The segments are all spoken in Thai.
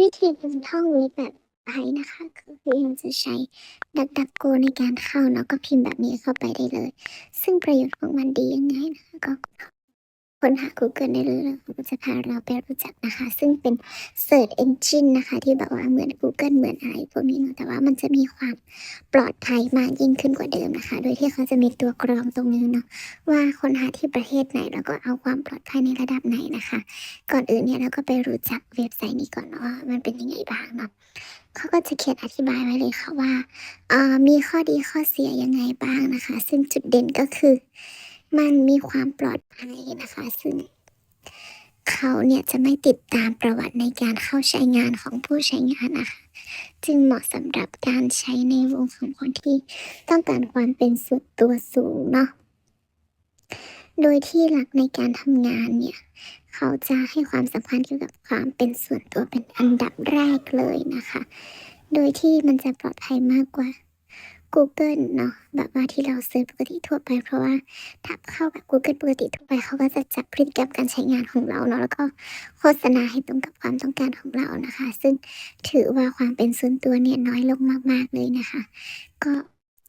วิธีการท่องเว็บแบบไปนะคะก็คือเราจะใช้ดักดักโกในการเข้าเนาะก็พิมพ์แบบนี้เข้าไปได้เลย ซึ่งประโยชน์ของมันดียังไงนะคะก็ ค้นหา Google ได้เลยแล้วเขาก็จะพาเราไปรู้จักนะคะ ซึ่งเป็น Search Engine นะคะ ที่แบบว่าเหมือน Google เหมือนอะไรพวกนี้เนาะแต่ว่ามันจะมีความปลอดภัยมากยิ่งขึ้นกว่าเดิมนะคะ โดยที่เขาจะมีตัวกรองตรงนี้เนาะว่าค้นหาที่ประเทศไหน แล้วก็เอาความปลอดภัยในระดับไหนนะคะ ก่อนอื่นเนี่ยเราก็ไปรู้จักเว็บไซต์นี้ก่อนว่ามันเป็นยังไงบ้างเนาะเขาก็จะเขียนอธิบายไว้เลยค่ะว่าอ่ามีข้อดีข้อเสียยังไงบ้างนะคะ ซึ่งจุดเด่นก็คือ มันมีความปลอดภัยนะคะ ซึ่งเขาเนี่ยจะไม่ติดตามประวัติในการเข้าใช้งานของผู้ใช้งานนะคะ จึงเหมาะสำหรับการใช้ในวงของคนที่ต้องการความเป็นส่วนตัวสูงเนาะโดยที่หลักในการทำงานเนี่ย เขาจะให้ความสำคัญเกี่ยวกับความเป็นส่วนตัวเป็นอันดับแรกเลยนะคะ โดยที่มันจะปลอดภัยมากกว่า Google เนาะแบบว่าที่เราเซิร์ชปกติทั่วไป เพราะว่าถ้าเข้าแบบ Google ปกติทั่วไปเขาก็จะจับพฤติกรรมการใช้งานของเราเนาะแล้วก็โฆษณาให้ตรงกับความต้องการของเรานะคะ ซึ่งถือว่าความเป็นส่วนตัวเนี่ยน้อยลงมากๆเลยนะคะ ก็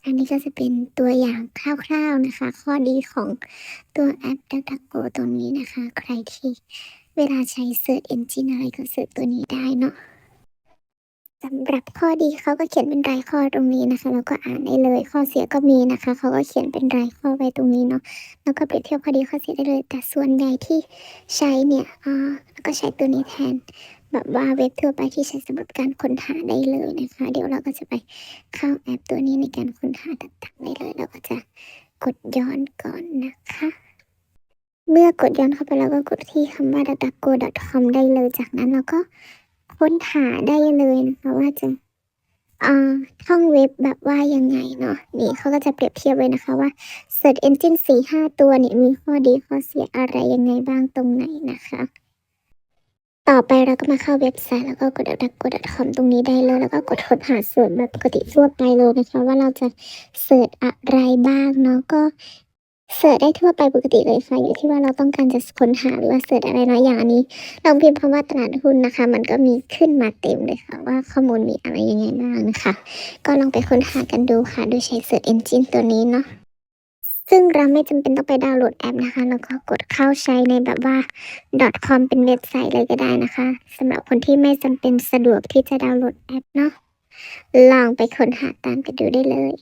อันนี้ก็จะเป็นตัวอย่างคร่าวๆนะคะ ข้อดีของตัวแอป d u c k d u c g o ตัวนี้นะคะ ใครที่เวลาใช้ Search Engine อะไรก็เซิร์ชตัวนี้ได้เนาะ สำหรับข้อดีเขาก็เขียนเป็นรายข้อตรงนี้นะคะเราก็อ่านได้เลย ข้อเสียก็มีนะคะ เขาก็เขียนเป็นรายข้อไว้ตรงนี้เนาะ แล้วก็เปรียบเทียบข้อดีข้อเสียได้เลย แต่ส่วนใหญ่ที่ใช้เนี่ยอ่าแล้วก็ใช้ตัวนี้แทน แบบว่าเว็บทั่วไปที่ใช้สำหรับการค้นหาได้เลยนะคะ เดี๋ยวเราก็จะไปเข้าแอปตัวนี้ในการค้นหาต่างๆได้เลย เราก็จะกดย้อนก่อนนะคะเมื่อกดย้อนเข้าไปแล้วก็กดที่คำว่า duckduckgo.com ได้เลย จากนั้นเราก็ ค้นหาได้เลยนะคะว่าจะอ่าท่องเว็บแบบว่ายังไงเนาะนี่เขาก็จะเปรียบเทียบไว้นะคะว่า Search Engine 4-5 ตัวเนี่ยมีข้อดีข้อเสียอะไรยังไงบ้างตรงไหนนะคะ ต่อไปเราก็มาเข้าเว็บไซต์แล้วก็กด duckduckgo.com ตรงนี้ได้เลย แล้วก็กดค้นหาเสิร์ชแบบปกติทั่วไปเลยนะคะ ว่าเราจะเสิร์ชอะไรบ้างเนาะก็ เสิร์ชได้ทั่วไปปกติเลยค่ะ อยู่ที่ว่าเราต้องการจะค้นหาหรือว่าเสิร์ชอะไรเนาะอย่างอันนี้ลองพิมพ์คำว่าตลาดหุ้นนะคะ มันก็มีขึ้นมาเต็มเลยค่ะ ว่าข้อมูลมีอะไรยังไงบ้างนะคะ ก็ลองไปค้นหากันดูค่ะ โดยใช้ Search Engine ตัวนี้เนาะซึ่งเราไม่จำเป็นต้องไปดาวน์โหลดแอปนะคะ แล้วก็กดเข้าใช้ในแบบว่า .com เป็นเว็บไซต์เลยก็ได้นะคะสำหรับคนที่ไม่จำเป็นสะดวกที่จะดาวน์โหลดแอปเนาะลองไปค้นหาตามกันดูได้เลย